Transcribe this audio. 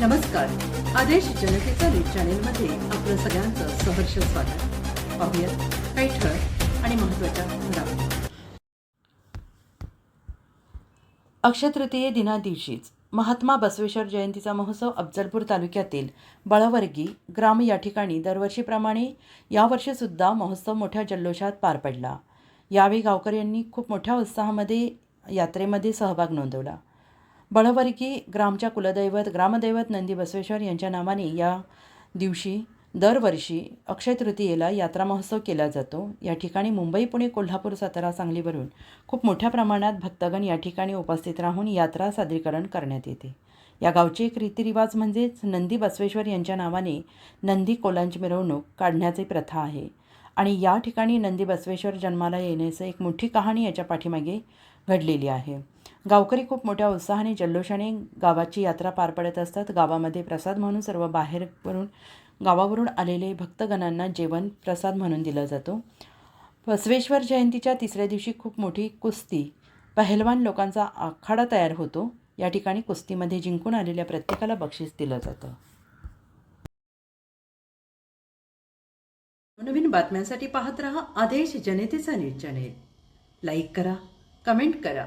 नमस्कार. आदेश जनतेचा न्यूज चॅनेलमध्ये आपलं सगळ्यांचं सहर्ष स्वागत. पाहूयात काही ठळक आणि महत्त्वाच्या घडामोडी. अक्षय तृतीये दिना दिवशीच महात्मा बसवेश्वर जयंतीचा महोत्सव अफजलपूर तालुक्यातील बळवर्गी ग्राम या ठिकाणी दरवर्षीप्रमाणे यावर्षीसुद्धा महोत्सव मोठ्या जल्लोषात पार पडला. यावेळी गावकऱ्यांनी खूप मोठ्या उत्साहामध्ये यात्रेमध्ये सहभाग नोंदवला. बळवर्गी ग्रामच्या कुलदैवत ग्रामदैवत नंदी बसवेश्वर यांच्या नावाने या दिवशी दरवर्षी अक्षय तृतीयेला यात्रा महोत्सव केला जातो. या ठिकाणी मुंबई पुणे कोल्हापूर सातारा सांगलीवरून खूप मोठ्या प्रमाणात भक्तगण या ठिकाणी उपस्थित राहून यात्रा सादरीकरण करण्यात येते. या गावचे एक रीतिरिवाज म्हणजेच नंदी बसवेश्वर यांच्या नावाने नंदी कोलांची मिरवणूक काढण्याची प्रथा आहे. आणि या ठिकाणी नंदी बसवेश्वर जन्माला येण्याचं एक मोठी कहाणी याच्या पाठीमागे घडलेली आहे. गावकरी खूप मोठ्या उत्साहाने जल्लोषाने गावाची यात्रा पार पडत असतात. गावामध्ये प्रसाद म्हणून सर्व बाहेरवरून गावावरून आलेले भक्तगणांना जेवण प्रसाद म्हणून दिला जातो. बसवेश्वर जयंतीच्या तिसऱ्या दिवशी खूप मोठी कुस्ती पहलवान लोकांचा आखाडा तयार होतो. या ठिकाणी कुस्तीमध्ये जिंकून आलेल्या प्रत्येकाला बक्षीस दिलं जातं. नवीन बातम्यांसाठी पाहत रहा आदेश जनतेचा न्यूज चॅनेल लाईक करा कमेंट करा.